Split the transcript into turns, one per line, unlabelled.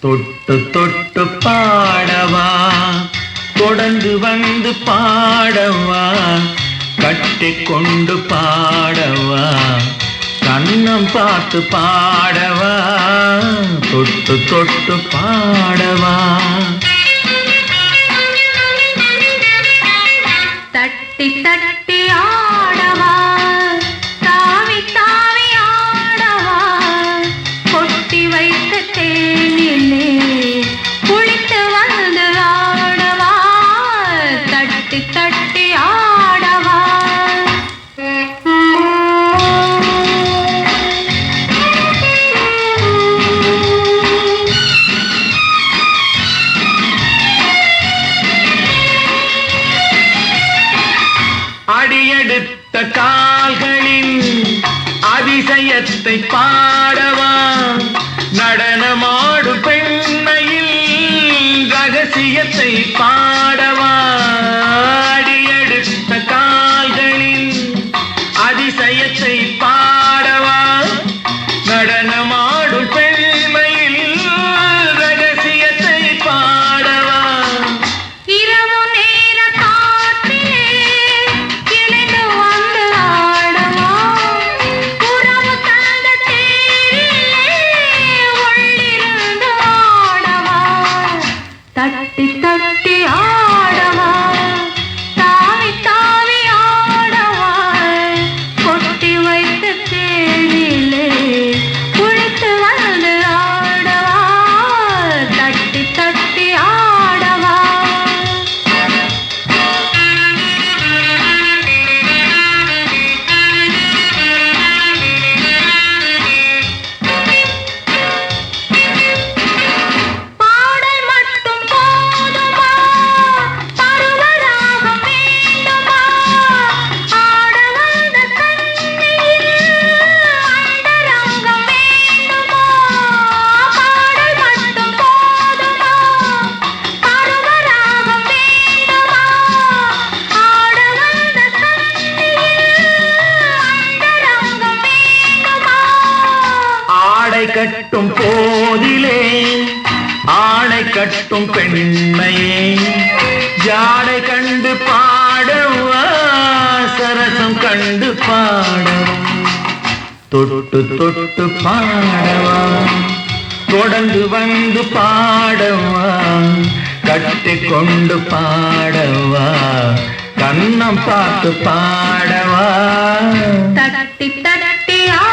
தொட்டு தொட்டு பாடவா? தொடர்ந்து வந்து பாடவா? கட்டி கொண்டு பாடவா? கண்ணம் பார்த்து பாடவா? தொட்டு தொட்டு பாடவா?
தட்டி தட்டி
அடியெடுத்த கால்களின் அதிசயத்தை பாடவா? நடனமாடு பெண்மையில் ரகசியத்தை பாடவா? அடியெடுத்த கால்களின் அதிசயத்தை பாடவா? நடனமாடு
பெண் தட்டி தட்டி ஆடவா ஆடை
கட்டும் போதிலே ஆணை கட்டும் பெண்மையே. ஜாடை கண்டு பாடவா சரசம் கண்டு பாடவும் தொட்டு தொட்டு பாடவா? தொடர்ந்து வந்து பாடவா? கட்டி கொண்டு பாடவா? கண்ணம் பார்த்து பாடவா?
தட்டி தட்டி ஆ